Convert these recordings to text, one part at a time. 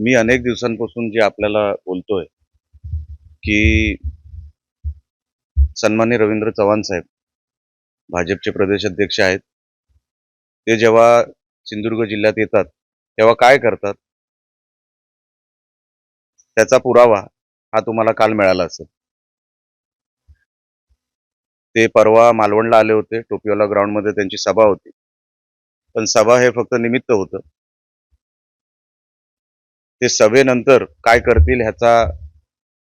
मी अनेक दिवसांपासून जे आपल्याला बोलतोय की सन्मान्य रवींद्र चव्हाण साहेब भाजपचे प्रदेश अध्यक्ष आहेत. ते जेव्हा सिंधुदुर्ग जिल्ह्यात येतात तेव्हा काय करतात? त्याचा पुरावा हा तुम्हाला काल मिळाला असेल. ते परवा मालवणला आले होते टोपीवाला ग्राउंडमध्ये त्यांची सभा होती. पण सभा हे फक्त निमित्त होतं. ते सभेनंतर काय करतील ह्याचा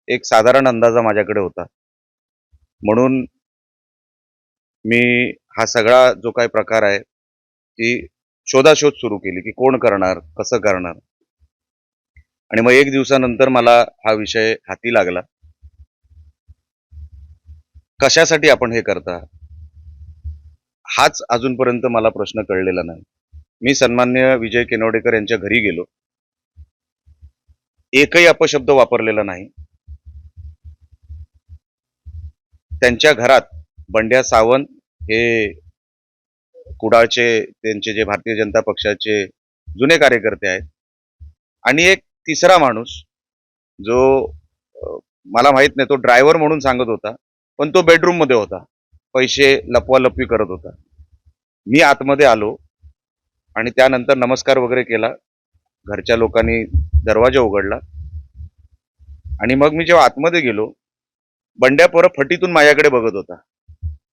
एक साधारण अंदाजा माझ्याकडे होता. म्हणून मी हा सगळा जो काही प्रकार आहे की शोधाशोध सुरू केली की कोण करणार कसं करणार. आणि मग एक दिवसानंतर मला हा विषय हाती लागला. कशासाठी आपण हे करता? हाच अजूनपर्यंत मला प्रश्न कळलेला नाही. मी सन्मान्य विजय केनवडेकर यांच्या घरी गेलो. एकही अपशब्द वापरलेला नाही. त्यांच्या घरात बंड्या सावंत हे कुडाळचे त्यांचे जे भारतीय जनता पक्षाचे जुने कार्यकर्ते आहेत. आणि एक तिसरा माणूस जो मला माहीत नाही तो ड्रायव्हर म्हणून सांगत होता पण तो बेडरूममध्ये होता. पैसे लपवालपवी करत होता. मी आतमध्ये आलो आणि त्यानंतर नमस्कार वगैरे केला. घरच्या लोकांनी दरवाजा उघडला. आणि मग मी जेव्हा आतमध्ये गेलो बंड्या पोरं फटीतून माझ्याकडे बघत होता.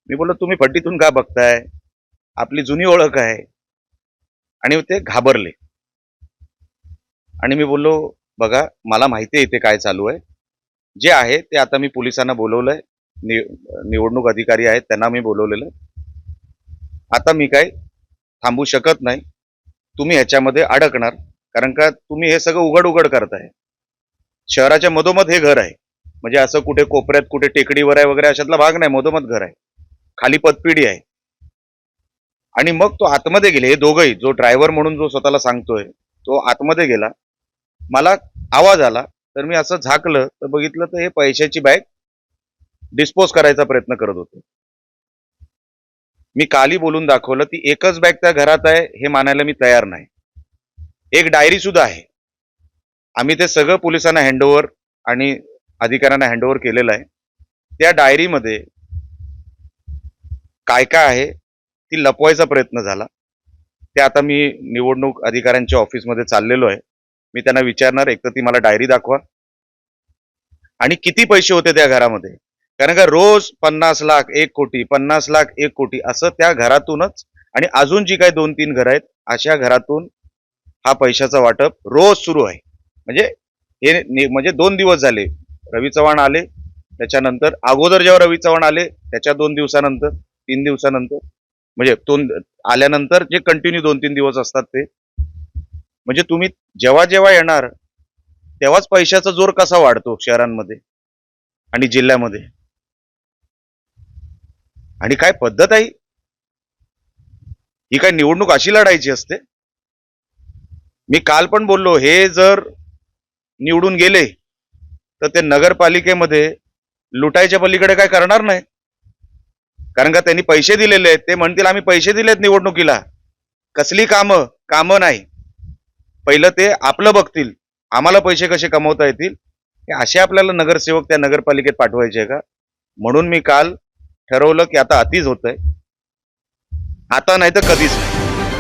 मी बोललो तुम्ही फटीतून का बघताय? आपली जुनी ओळख आहे. आणि ते घाबरले. आणि मी बोललो बघा मला माहिती आहे इथे काय चालू आहे. जे आहे ते आता मी पोलिसांना बोलवलंय. नि निवडणूक अधिकारी आहेत त्यांना मी बोलवलेलं. आता मी काय थांबू शकत नाही. तुम्ही ह्याच्यामध्ये अडकणार. कारण का तुम्ही हे सगळं उघड उघड करताय. शहराच्या मधोमध हे घर आहे. म्हणजे असं कुठे कोपऱ्यात कुठे टेकडीवर आहे वगैरे अशातला भाग नाही मधोमध घर आहे. खाली पतपिढी आहे. आणि मग तो आतमध्ये गेले हे दोघंही जो ड्रायव्हर म्हणून जो स्वतःला सांगतोय तो आतमध्ये गेला. मला आवाज आला तर मी असं झाकलं तर बघितलं तर हे पैशाची बॅग डिस्पोज करायचा प्रयत्न करत होते. मी काली बोलून दाखवलं ती एकच बॅग त्या घरात आहे हे मानायला मी तयार नाही. एक डायरी सुद्धा आहे. आम्ही ते सगळं पोलिसांना हँडओव्हर आणि अधिकाऱ्यांना हँडओव्हर केलेलं आहे. त्या डायरीमध्ये काय काय आहे ती लपवायचा प्रयत्न झाला. ते आता मी निवडणूक अधिकाऱ्यांच्या ऑफिसमध्ये चाललेलो आहे. मी त्यांना विचारणार एक तर ती मला डायरी दाखवा. आणि किती पैसे होते त्या घरामध्ये? कारण का रोज पन्नास लाख एक कोटी पन्नास लाख एक कोटी असं त्या घरातूनच आणि अजून जी काही दोन तीन घरं आहेत अशा घरातून हा पैशाचं वाटप रोज सुरू आहे. म्हणजे हे म्हणजे दोन दिवस झाले. रवी चव्हाण आले त्याच्यानंतर अगोदर जेव्हा रवी चव्हाण आले त्याच्या दोन दिवसानंतर तीन दिवसानंतर म्हणजे दोन आल्यानंतर जे कंटिन्यू दोन तीन दिवस असतात ते. म्हणजे तुम्ही जेव्हा जेव्हा येणार तेव्हाच पैशाचा जोर कसा वाढतो शहरांमध्ये आणि जिल्ह्यामध्ये? आणि काय पद्धत आहे? ही काय निवडणूक अशी लढायची असते? मी काल पण बोललो हे जर निवडून गेले तर ते नगरपालिकेमध्ये लुटायच्या पलीकडे काय करणार नाही. कारण का त्यांनी पैसे दिलेले आहेत ते म्हणतील आम्ही पैसे दिलेत निवडणुकीला. कसली कामं? कामं नाही. पहिलं ते आपलं बघतील आम्हाला पैसे कसे कमवता येतील हे असे आपल्याला नगरसेवक त्या नगरपालिकेत पाठवायचे का? म्हणून मी काल ठरवलं की आता अतिच होत आहे आता नाही तर कधीच नाही.